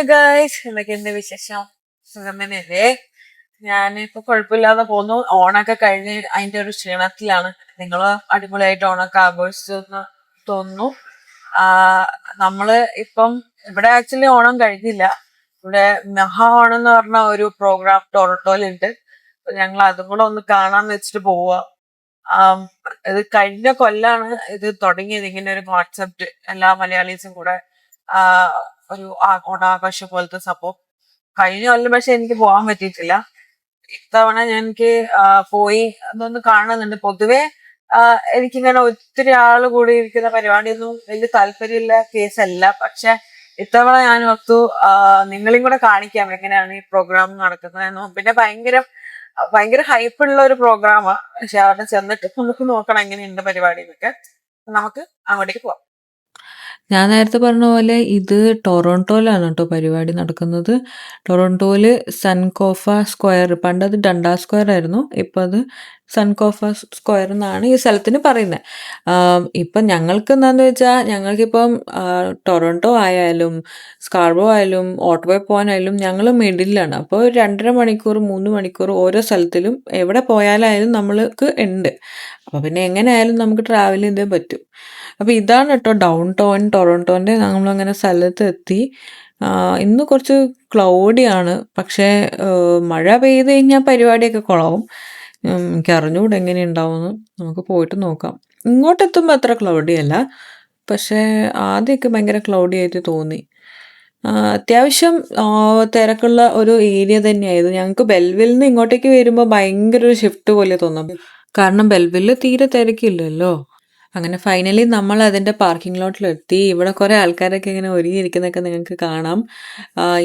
Hello guys എന്തൊക്കെ എന്റെ വിശേഷം? സുഖം തന്നെയല്ലേ? ഞാനിപ്പോ കുഴപ്പമില്ലാതെ പോന്നു ഓണൊക്കെ കഴിഞ്ഞ് അതിന്റെ ഒരു ക്ഷീണത്തിലാണ്. നിങ്ങൾ അടിപൊളിയായിട്ട് ഓണൊക്കെ ആഘോഷിച്ചു തോന്നുന്നു. ആ നമ്മൾ ഇപ്പം ഇവിടെ ആക്ച്വലി ഓണം കഴിഞ്ഞില്ല. ഇവിടെ മഹാ ഓണം എന്ന് പറഞ്ഞ ഒരു പ്രോഗ്രാം ടൊറട്ടോയിലുണ്ട് ഞങ്ങൾ അതും കൂടെ ഒന്ന് കാണാന്ന് വെച്ചിട്ട് പോവുക ഇത് കഴിഞ്ഞ കൊല്ലാണ് ഇത് തുടങ്ങിയത്. ഇങ്ങനെ ഒരു കോൺസെപ്റ്റ് എല്ലാ മലയാളീസും കൂടെ ഒരു ഓണാഘോഷം പോലത്തെ സംഭവം. കഴിഞ്ഞ കൊല്ലം പക്ഷെ എനിക്ക് പോകാൻ പറ്റിയിട്ടില്ല. ഇത്തവണ ഞാൻ എനിക്ക് പോയി അതൊന്ന് കാണുന്നുണ്ട് പൊതുവെ എനിക്കിങ്ങനെ ഒത്തിരി ആൾ കൂടി ഇരിക്കുന്ന പരിപാടിയൊന്നും വലിയ താല്പര്യമില്ല കേസല്ല. പക്ഷെ ഇത്തവണ ഞാൻ ഓർത്തു നിങ്ങളെയും കൂടെ കാണിക്കാം എങ്ങനെയാണ് ഈ പ്രോഗ്രാം നടക്കുന്നത് നടക്കുന്നതെന്നും പിന്നെ ഭയങ്കര ഭയങ്കര ഹൈപ്പുള്ള ഒരു പ്രോഗ്രാമാണ് പക്ഷെ അവിടെ ചെന്നിട്ട് നമുക്ക് നോക്കണം എങ്ങനെയുണ്ട് പരിപാടി എന്നൊക്കെ നമുക്ക് അങ്ങോട്ടേക്ക് പോവാം. ഞാൻ നേരത്തെ പറഞ്ഞ പോലെ ഇത് ടൊറോണ്ടോയിലാണ് കേട്ടോ പരിപാടി നടക്കുന്നത്. ടൊറോണ്ടോയിൽ സൺകോഫ സ്ക്വയർ പണ്ട് അത് ഡണ്ടാ സ്ക്വയർ ആയിരുന്നു. ഇപ്പം അത് സൺകോഫ സ്ക്വയർ എന്നാണ് ഈ സ്ഥലത്തിന് പറയുന്നത്. ഇപ്പം ഞങ്ങൾക്ക് എന്താണെന്ന് വെച്ചാൽ ഞങ്ങൾക്കിപ്പം ടൊറോണ്ടോ ആയാലും സ്കാർബോ ആയാലും ഓട്ടോവേ പോകാനായാലും ഞങ്ങൾ മിഡിലാണ്. അപ്പോൾ രണ്ടര മണിക്കൂർ മൂന്ന് മണിക്കൂർ ഓരോ സ്ഥലത്തിലും എവിടെ പോയാലായാലും നമ്മൾക്ക് ഉണ്ട്. അപ്പോൾ പിന്നെ എങ്ങനെയായാലും നമുക്ക് ട്രാവൽ ചെയ്തേ പറ്റും. അപ്പോൾ ഇതാണ് കേട്ടോ ഡൗൺ ടൗൺ ടൊറോണ്ടോന്റെ നമ്മളങ്ങനെ സ്ഥലത്ത് എത്തി ഇന്ന് കുറച്ച് ക്ലൗഡിയാണ് പക്ഷേ മഴ പെയ്ത് കഴിഞ്ഞാൽ പരിപാടിയൊക്കെ കുളവും. എനിക്ക് അറിഞ്ഞുകൂടെ എങ്ങനെ ഉണ്ടാവുമെന്ന് നമുക്ക് പോയിട്ട് നോക്കാം. ഇങ്ങോട്ടെത്തുമ്പോൾ അത്ര ക്ലൗഡി അല്ല. പക്ഷേ ആദ്യമൊക്കെ ഭയങ്കര ക്ലൗഡി ആയിട്ട് തോന്നി. അത്യാവശ്യം തിരക്കുള്ള ഒരു ഏരിയ തന്നെയായിരുന്നു. ഞങ്ങൾക്ക് ബെൽവിൽ നിന്ന് ഇങ്ങോട്ടേക്ക് വരുമ്പോൾ ഭയങ്കര ഒരു ഷിഫ്റ്റ് പോലെ തോന്നും. കാരണം ബെൽവിൽ തീരെ തിരക്കില്ലല്ലോ. അങ്ങനെ ഫൈനലി നമ്മൾ അതിന്റെ പാർക്കിംഗ് ലോട്ടിലെത്തി ഇവിടെ കുറേ ആൾക്കാരൊക്കെ ഇങ്ങനെ ഒരുങ്ങിയിരിക്കുന്നതൊക്കെ നിങ്ങൾക്ക് കാണാം.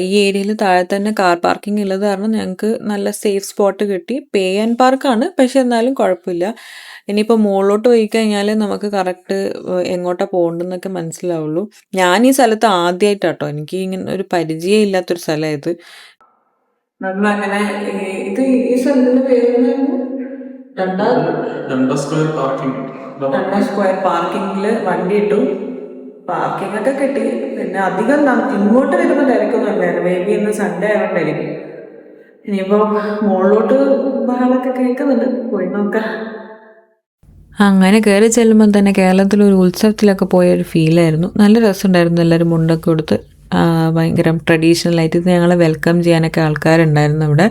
ഈ ഏരിയയിൽ താഴെ തന്നെ കാർ പാർക്കിംഗ് ഉള്ളത് കാരണം ഞങ്ങൾക്ക് നല്ല സേഫ് സ്പോട്ട് കിട്ടി. പേ ആൻഡ് പാർക്കാണ് പക്ഷെ എന്നാലും കുഴപ്പമില്ല. ഇനിയിപ്പോൾ മുകളിലോട്ട് പോയി കഴിഞ്ഞാൽ നമുക്ക് കറക്റ്റ് എങ്ങോട്ടാണ് പോകേണ്ടതെന്നൊക്കെ മനസ്സിലാവുള്ളൂ. ഞാൻ ഈ സ്ഥലത്ത് ആദ്യമായിട്ടാട്ടോ. എനിക്ക് ഇങ്ങനെ ഒരു പരിചയം ഇല്ലാത്തൊരു സ്ഥലമായത്. നമ്മളങ്ങനെ ഇത് ഈ സ്ഥലത്തിന്റെ പേര് രണ്ട് സ്ക്വയർ പാർക്കിംഗ് രണ്ടാം സ്ക്വയർ പാർക്കിംഗിൽ വണ്ടി ഇട്ടു പാർക്കിംഗ് ഒക്കെ കിട്ടി. പിന്നെ അധികം ഇങ്ങോട്ട് വരുമ്പോൾ തിരക്കൊന്നും ഉണ്ടായിരുന്നു മേ ബി ഇന്ന് സൺഡേ ആയതുകൊണ്ടായിരിക്കും ഇനിയിപ്പോൾ മുകളിലോട്ട് ബഹളമൊക്കെ കേൾക്കുന്നുണ്ട്. പോയി നോക്ക. അങ്ങനെ കയറി ചെല്ലുമ്പോൾ തന്നെ കേരളത്തിൽ ഒരു ഉത്സവത്തിലൊക്കെ പോയ ഒരു ഫീലായിരുന്നു നല്ല രസമുണ്ടായിരുന്നു എല്ലാവരും മുണ്ടൊക്കെ കൊടുത്ത് ഭയങ്കര ട്രഡീഷണൽ ആയിട്ട് ഇത് ഞങ്ങളെ വെൽക്കം ചെയ്യാനൊക്കെ ആൾക്കാരുണ്ടായിരുന്നു ഇവിടെ.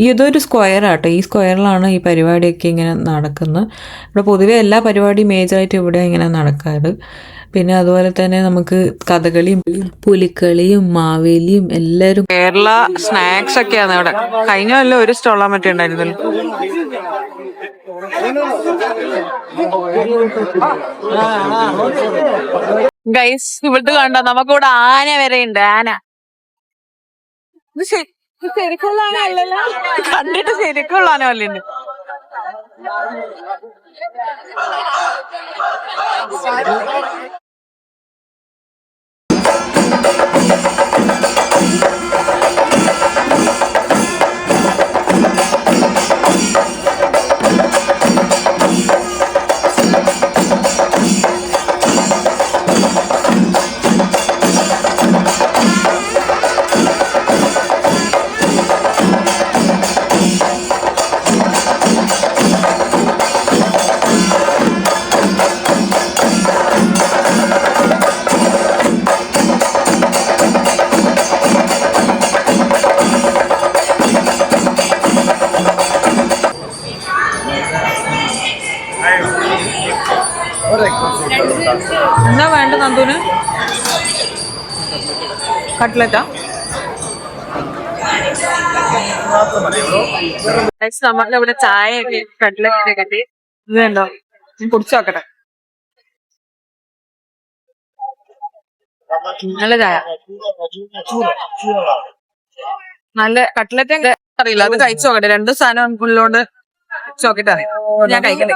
ഈ ഇതൊരു സ്ക്വയർ ആട്ടോ. ഈ സ്ക്വയറിലാണ് ഈ പരിപാടിയൊക്കെ ഇങ്ങനെ നടക്കുന്നത്. ഇവിടെ പൊതുവേ എല്ലാ പരിപാടിയും മേജറായിട്ട് ഇവിടെ ഇങ്ങനെ നടക്കാറ്. പിന്നെ അതുപോലെ തന്നെ നമുക്ക് കഥകളിയും പുലിക്കളിയും മാവേലിയും എല്ലാവരും കേരള സ്നാക്സ് ഒക്കെയാണ് ഇവിടെ. കഴിഞ്ഞ കൊല്ലം ഒരു സ്റ്റോളാൻ മറ്റേ ഉണ്ടായിരുന്നല്ലോ. ഗൈസ് ഇവിടുത്തെ കണ്ടോ? നമുക്കിവിടെ ആന വരെ ഉണ്ട് ആന. ശരിക്കുള്ള ആന കണ്ടിട്ട് ശരിക്കുള്ള ആന പോലെ എന്താ വേണ്ട നന്ദുന് കട്ട്ലറ്റാ നമ്മളുടെ ഇവിടെ ചായ കട്ട്ലറ്റ് കട്ടി ഇത് കണ്ടോ? കുടിച്ചു നോക്കട്ടെ. നല്ല ചായ. നല്ല കട്ട്ലറ്റ് അറിയില്ല. അത് കഴിച്ചു നോക്കട്ടെ. രണ്ടു സാധനം ഉള്ളോണ്ട് ചോക്കിട്ട് അറിയാം ഞാൻ കഴിക്കട്ടെ.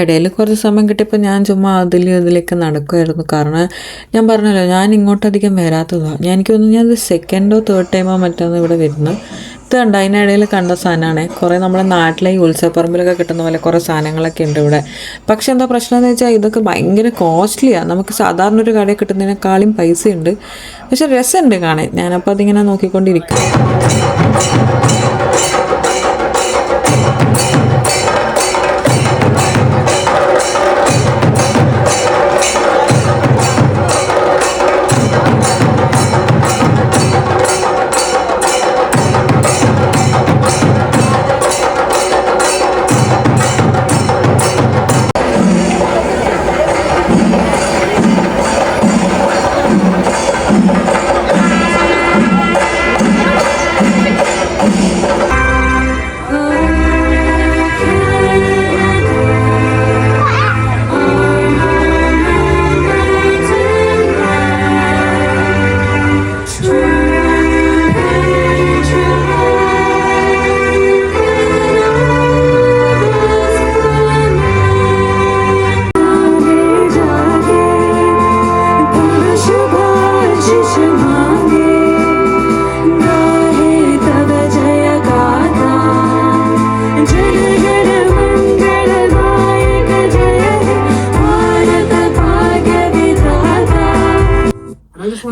ഇടയിൽ കുറച്ച് സമയം കിട്ടിയപ്പോൾ ഞാൻ ചുമ്മാ അതിലും ഇതിലേക്ക് നടക്കുമായിരുന്നു കാരണം ഞാൻ പറഞ്ഞല്ലോ ഞാൻ ഇങ്ങോട്ടധികം വരാത്തതാണ് ഞാൻ എനിക്ക് തോന്നുന്നു ഞാൻ സെക്കൻഡോ തേർഡ് ടൈമോ മറ്റൊന്നും ഇവിടെ വരുന്നത്. ഇത് കണ്ട അതിനിടയിൽ കണ്ട സാധനമാണ്. കുറേ നമ്മുടെ നാട്ടിലെ ഈ ഉത്സവപ്പറമ്പിലൊക്കെ കിട്ടുന്ന പോലെ കുറേ സാധനങ്ങളൊക്കെ ഉണ്ട് ഇവിടെ. പക്ഷെ എന്താ പ്രശ്നം എന്ന് വെച്ചാൽ ഇതൊക്കെ ഭയങ്കര കോസ്റ്റ്ലിയാണ് നമുക്ക് സാധാരണ ഒരു കടയിൽ കിട്ടുന്നതിനേക്കാളും പൈസയുണ്ട്. പക്ഷെ രസമുണ്ട് കാണാൻ. ഞാനപ്പോൾ അതിങ്ങനെ നോക്കിക്കൊണ്ടിരിക്കും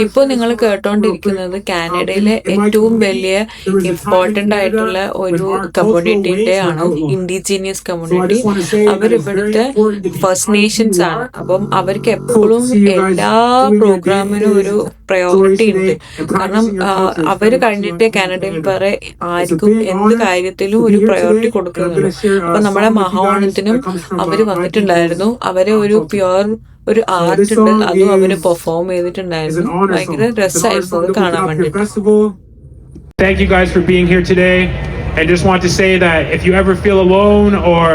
ഇപ്പോൾ നിങ്ങൾ കേട്ടോണ്ടിരിക്കുന്നത് കാനഡയിലെ ഏറ്റവും വലിയ ഇമ്പോർട്ടന്റ് ആയിട്ടുള്ള ഒരു കമ്മ്യൂണിറ്റിന്റെ ആണ് ഇൻഡിജീനിയസ് കമ്മ്യൂണിറ്റി അവർ ഇവിടുത്തെ ഫസ്റ്റ് നേഷൻസ് ആണ്. അപ്പം അവർക്ക് എപ്പോഴും എല്ലാ പ്രോഗ്രാമിനും ഒരു പ്രയോറിറ്റി ഉണ്ട്. കാരണം അവർ കഴിഞ്ഞിട്ട് കാനഡയിൽ വേറെ ആർക്കും എന്ത് കാര്യത്തിലും ഒരു പ്രയോറിറ്റി കൊടുക്കുന്നുണ്ട് അപ്പൊ നമ്മുടെ മഹാഓണത്തിനും അവർ വന്നിട്ടുണ്ടായിരുന്നു. അവരെ ഒരു പ്യുവർ ഒരു ആർട്ട് ഉണ്ട് അതും അവര് പെർഫോം ചെയ്തിട്ടുണ്ടായിരുന്നു ഭയങ്കര രസമായിരുന്നു അത് കാണാൻ വേണ്ടി Thank you guys for being here today. And just want to say that if you ever feel alone or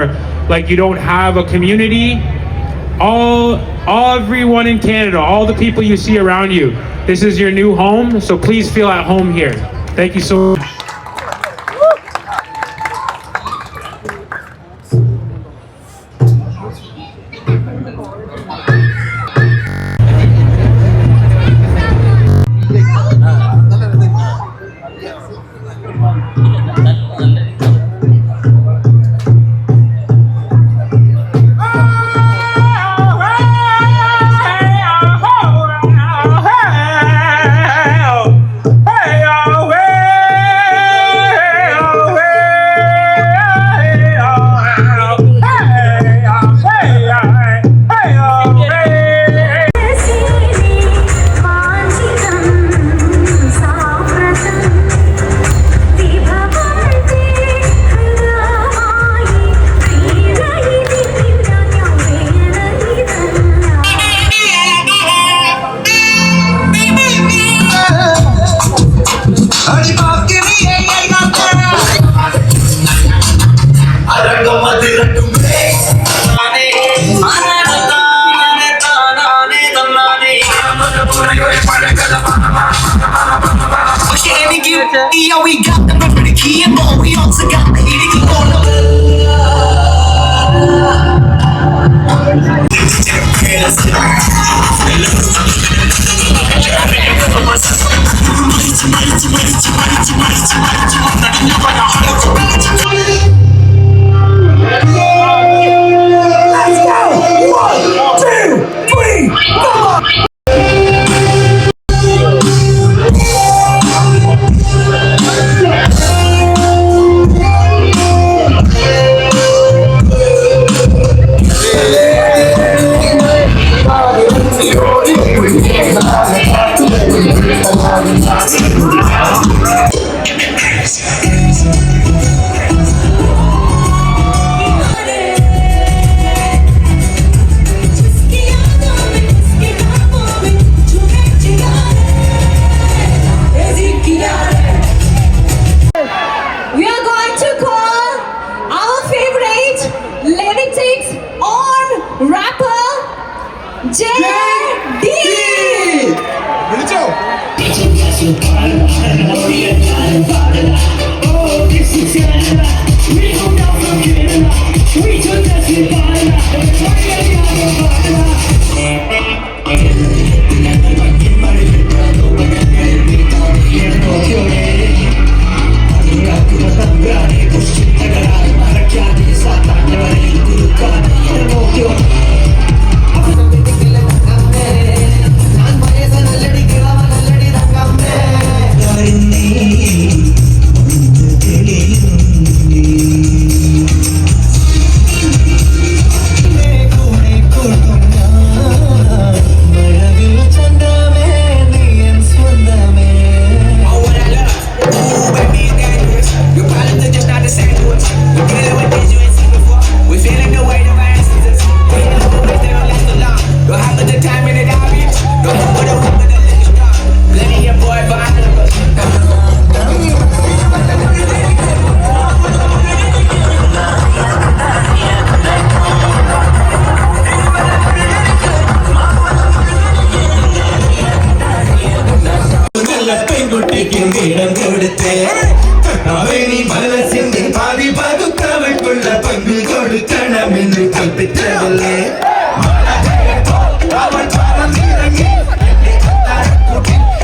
like you don't have a community, all everyone in Canada, all the people you see around you, this is your new home. So please feel at home here. Thank you so much.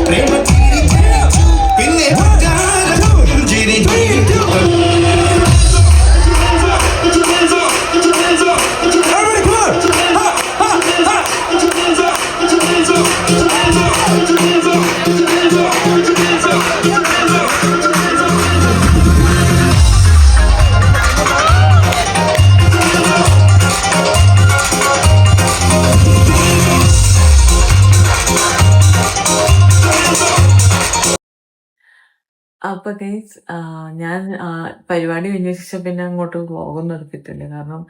ప్రేమ അപ്പൊ guys ഞാൻ പരിപാടി കഴിഞ്ഞ ശേഷം പിന്നെ അങ്ങോട്ട് വ്ളോഗൊന്നും എടുത്തിട്ടില്ല. കാരണം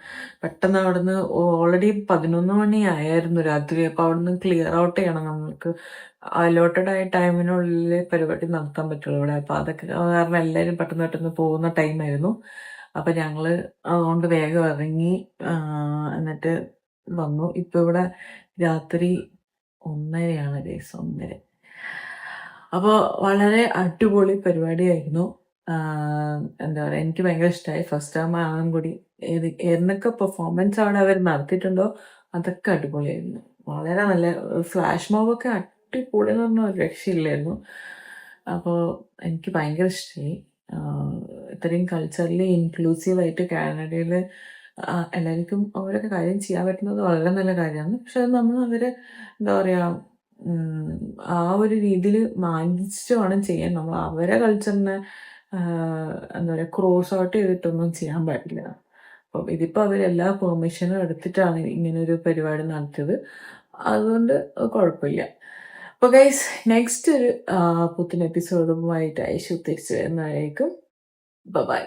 പെട്ടെന്ന് അവിടുന്ന് ഓൾറെഡി പതിനൊന്ന് മണി ആയായിരുന്നു രാത്രി. അപ്പൊ അവിടുന്ന് ക്ലിയർ ഔട്ട് ചെയ്യണം നമുക്ക് അലോട്ടഡ് ആയ ടൈമിനുള്ളിൽ പരിപാടി നടത്താൻ പറ്റുള്ളൂ ഇവിടെ. അപ്പൊ അതൊക്കെ കാരണം എല്ലാവരും പെട്ടെന്ന് പെട്ടെന്ന് പോകുന്ന ടൈമായിരുന്നു അപ്പൊ ഞങ്ങൾ അതുകൊണ്ട് വേഗം ഇറങ്ങി എന്നിട്ട് വന്നു. ഇപ്പൊ ഇവിടെ രാത്രി ഒന്നരയാണ് ഗൈസ് ഒന്നര. അപ്പോൾ വളരെ അടിപൊളി പരിപാടിയായിരുന്നു. എന്താ പറയുക എനിക്ക് ഭയങ്കര ഇഷ്ടമായി ഫസ്റ്റ് ടൈം ആകും കൂടി ഏത് എന്നൊക്കെ പെർഫോമൻസ് അവിടെ അവർ നടത്തിയിട്ടുണ്ടോ അതൊക്കെ അടിപൊളിയായിരുന്നു. വളരെ നല്ല ഫ്ലാഷ് മോബൊക്കെ അടിപൊളി എന്ന് പറഞ്ഞാൽ ഒരു രക്ഷയില്ലായിരുന്നു. അപ്പോൾ എനിക്ക് ഭയങ്കര ഇഷ്ടമായി ഇത്രയും കൾച്ചറലി ഇൻക്ലൂസീവായിട്ട് കാനഡയിൽ എല്ലാവർക്കും അവരൊക്കെ കാര്യം ചെയ്യാൻ പറ്റുന്നത് വളരെ നല്ല കാര്യമാണ്. പക്ഷെ അത് നമ്മൾ അവരെ എന്താ പറയുക ആ ഒരു രീതിയിൽ മാനിച്ചിട്ട് വേണം ചെയ്യാൻ നമ്മൾ അവരെ കൾച്ചറിനെ എന്താ പറയുക ക്രോസ് ഔട്ട് ചെയ്തിട്ടൊന്നും ചെയ്യാൻ പാടില്ല. അപ്പം ഇതിപ്പോൾ അവരെല്ലാ പെർമിഷനും എടുത്തിട്ടാണ് ഇങ്ങനെ ഒരു പരിപാടി നടത്തിയത്. അതുകൊണ്ട് കുഴപ്പമില്ല. അപ്പോൾ ഗൈസ് നെക്സ്റ്റ് ഒരു പുത്തൻ എപ്പിസോഡുമായിട്ട് ഐശു തിരിച്ചു വരുന്നതായിരിക്കും ബൈ